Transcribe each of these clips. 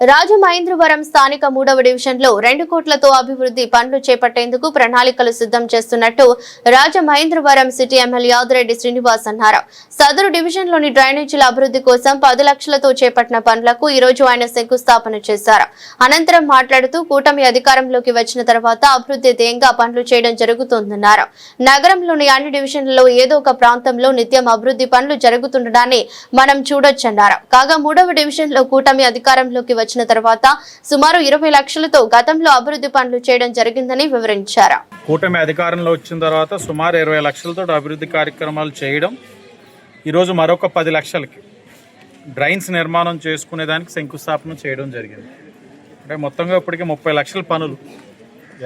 రాజమహేంద్రవరం స్థానిక మూడవ డివిజన్లో రెండు కోట్లతో అభివృద్ధి పనులు చేపట్టేందుకు ప్రణాళికలు సిద్ధం చేస్తున్నట్టు రాజమహేంద్రవరం సిటీ ఎమ్మెల్యే యాదిరెడ్డి శ్రీనివాస్ అన్నారు. సదరు డివిజన్లోని డ్రైనేజీల అభివృద్ధి కోసం పది లక్షలతో చేపట్టిన పనులకు ఈ రోజు ఆయన శంకుస్థాపన చేశారు. అనంతరం మాట్లాడుతూ కూటమి అధికారంలోకి వచ్చిన తర్వాత అభివృద్ధి ధ్యేయంగా పనులు చేయడం జరుగుతుందన్నారు. నగరంలోని అన్ని డివిజన్లలో ఏదో ఒక ప్రాంతంలో నిత్యం అభివృద్ధి పనులు జరుగుతుండడాన్ని మనం చూడొచ్చన్నారు. కాగా మూడవ డివిజన్లో కూటమి అధికారంలోకి వచ్చిన తర్వాత సుమారు ఇరవై లక్షలతో గతంలో అభివృద్ధి పనులు చేయడం జరిగిందని వివరించారు. కూటమి అధికారంలో వచ్చిన తర్వాత సుమారు ఇరవై లక్షలతో అభివృద్ధి కార్యక్రమాలు చేయడం ఈరోజు మరొక పది లక్షలకి డ్రైన్స్ నిర్మాణం చేసుకునే దానికి శంకుస్థాపన చేయడం జరిగింది. అంటే మొత్తంగా ఇప్పటికే ముప్పై లక్షల పనులు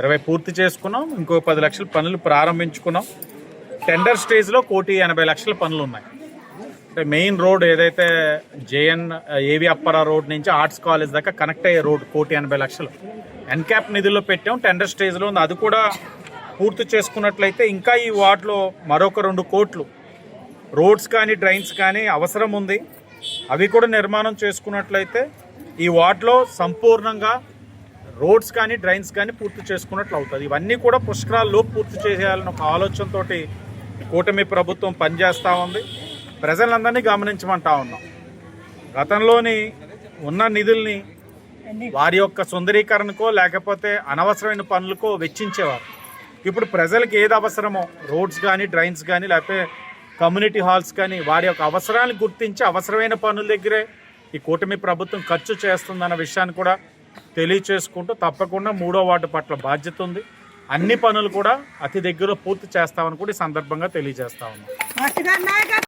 ఇరవై పూర్తి చేసుకున్నాం ఇంకో పది లక్షల పనులు ప్రారంభించుకున్నాం. టెండర్ స్టేజ్లో కోటి ఎనభై లక్షల పనులు ఉన్నాయి. అంటే మెయిన్ రోడ్ ఏదైతే జేఎన్ ఏవి అప్పరా రోడ్ నుంచి ఆర్ట్స్ కాలేజ్ దాకా కనెక్ట్ అయ్యే రోడ్ కోటి ఎనభై లక్షలు. ఎన్క్యాప్ నిధుల్లో పెట్టాం టెండర్ స్టేజ్లో ఉంది. అది కూడా పూర్తి చేసుకున్నట్లయితే ఇంకా ఈ వార్డులో మరొక రెండు కోట్లు. రోడ్స్ కానీ డ్రైన్స్ కానీ అవసరం ఉంది. అవి కూడా నిర్మాణం చేసుకున్నట్లయితే ఈ వార్డులో సంపూర్ణంగా రోడ్స్ కానీ డ్రైన్స్ కానీ పూర్తి చేసుకున్నట్లు అవుతుంది. ఇవన్నీ కూడా పుష్కరాల్లో పూర్తి చేయాలన్న ఒక ఆలోచనతోటి కూటమి ప్రభుత్వం పనిచేస్తూ ఉంది. ప్రజలందరినీ గమనించమంటా ఉన్నాం. గతంలోని ఉన్న నిధుల్ని వారి యొక్క సుందరీకరణకో లేకపోతే అనవసరమైన పనులకో వెచ్చించేవారు. ఇప్పుడు ప్రజలకు ఏది అవసరమో రోడ్స్ కానీ డ్రైన్స్ కానీ లేకపోతే కమ్యూనిటీ హాల్స్ కానీ వారి యొక్క అవసరాన్ని గుర్తించి అవసరమైన పనుల దగ్గరే ఈ కూటమి ప్రభుత్వం ఖర్చు చేస్తుందన్న విషయాన్ని కూడా తెలియచేసుకుంటూ తప్పకుండా మూడో వార్డు పట్ల బాధ్యత ఉంది. అన్ని పనులు కూడా అతి దగ్గర పూర్తి చేస్తామని కూడా ఈ సందర్భంగా తెలియజేస్తా ఉన్నాం.